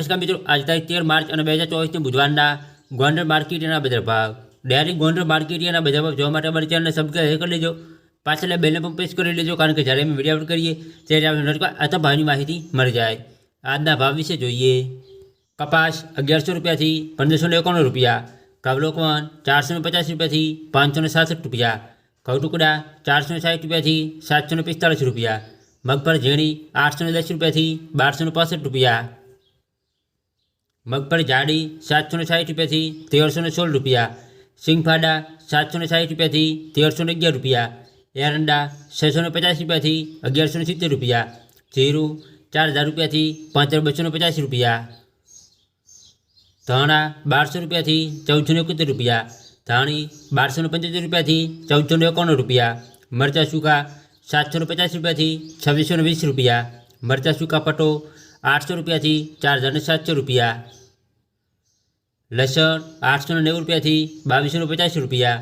નમસ્કાર મિત્રો આજ તારીખ તેર માર્ચ અને બે હજાર ચોવીસની બુધવારના ગોંડલ માર્કેટના બજાર ભાવ ડાયરેક્ટ ગોંડલ માર્કેટના બજાર ભાવ જોવા માટે અમારી ચેનલને સબસ્ક્રાઈબ કરી લેજો પાછળ બેલને પણ પ્રેસ કરી લેજો કારણ કે જ્યારે અમે વિડીયો અપલોડ કરીએ ત્યારે આપણે નોટિફિકેશન અથવા ભાવની માહિતી મળી જાય આજના ભાવ વિશે જોઈએ કપાસ અગિયારસો રૂપિયાથી પંદરસો ને એકાણું રૂપિયા કવલોકવન ચારસો ને પચાસ રૂપિયાથી પાંચસો ને સાસઠ રૂપિયા ઘઉં ટુકડા ચારસો ને સાઠ રૂપિયાથી સાતસો ને પિસ્તાળીસ રૂપિયા મગફળ ઝીણી આઠસો ને દસ રૂપિયાથી બારસો ને પાસઠ રૂપિયા મગફળી જાડી સાતસો ને સાઠ રૂપિયાથી તેરસો ને સોળ રૂપિયા સિંગફાડા સાતસો ને સાઠ રૂપિયાથી તેરસો ને અગિયાર રૂપિયા એરંડા છસો ને પચાસ રૂપિયાથી અગિયારસો ને સિત્તેર રૂપિયા જીરું ચાર હજાર રૂપિયાથી પાંચ હજાર બસો ને પચાસ રૂપિયા ધાણા બારસો રૂપિયાથી ચૌદસો ને એકોતેર રૂપિયા ધાણી બારસો ને પંચોતેર રૂપિયાથી ચૌદસો ને એકાણું રૂપિયા મરચાં સૂકા સાતસો ને પચાસ રૂપિયાથી છવ્વીસો ને વીસ રૂપિયા મરચાં સૂકા પટો આઠસો રૂપિયાથી ચાર હજાર ને સાતસો રૂપિયા લસણ આઠસો ને નેવું રૂપિયાથી બાવીસો ને પચાસ રૂપિયા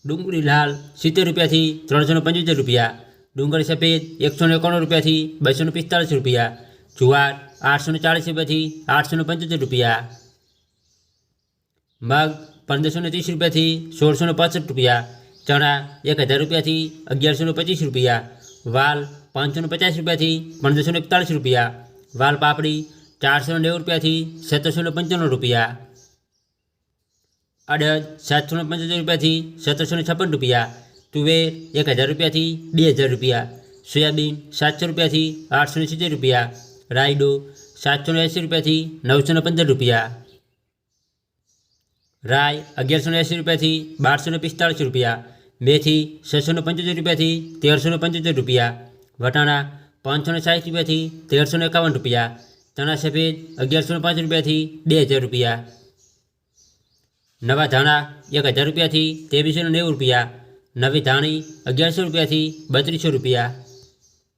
ડુંગળી લાલ સિત્તેર રૂપિયાથી ત્રણસો ને પંચોતેર રૂપિયા ડુંગળી સફેદ એકસો ને એકાણું રૂપિયાથી બસો ને પિસ્તાળીસ રૂપિયા જુવાર આઠસો ને ચાળીસ રૂપિયાથી આઠસો ને પંચોતેર રૂપિયા મગ પંદરસો ને ત્રીસ રૂપિયાથી સોળસો ને પાસઠ રૂપિયા ચણા એક હજાર રૂપિયાથી અગિયારસો ને પચીસ રૂપિયા વાલ પાંચસો ને પચાસ રૂપિયાથી પંદરસો ને એકતાળીસ રૂપિયા વાલ પાપડી ચારસો ને નેવું રૂપિયાથી સત્તરસો ને પંચાણું રૂપિયા અડદ સાતસો ને પંચોતેર રૂપિયાથી સત્તરસો ને છપ્પન રૂપિયા તુવેર એક હજાર રૂપિયાથી બે હજાર રૂપિયા સોયાબીન સાતસો રૂપિયાથી આઠસો ને સિત્તેર રૂપિયા રાયડો સાતસો ને એંસી રૂપિયાથી નવસો ને પંદર રૂપિયા રાય અગિયારસો ને એંસી રૂપિયાથી બારસો ને પિસ્તાળીસ રૂપિયા મેથી છસો ને પંચોતેર રૂપિયાથી તેરસો ને પંચોતેર રૂપિયા વટાણા પાંચસો ને સાઠ રૂપિયાથી તેરસો ને એકાવન રૂપિયા. ચણા સફેદ અગિયારસો ને પાંચ રૂપિયાથી બે હજાર રૂપિયા. નવા ધાણા એક હજાર રૂપિયાથી ત્રેવીસો ને નેવું રૂપિયા. નવી ધાણી અગિયારસો રૂપિયાથી બત્રીસો રૂપિયા.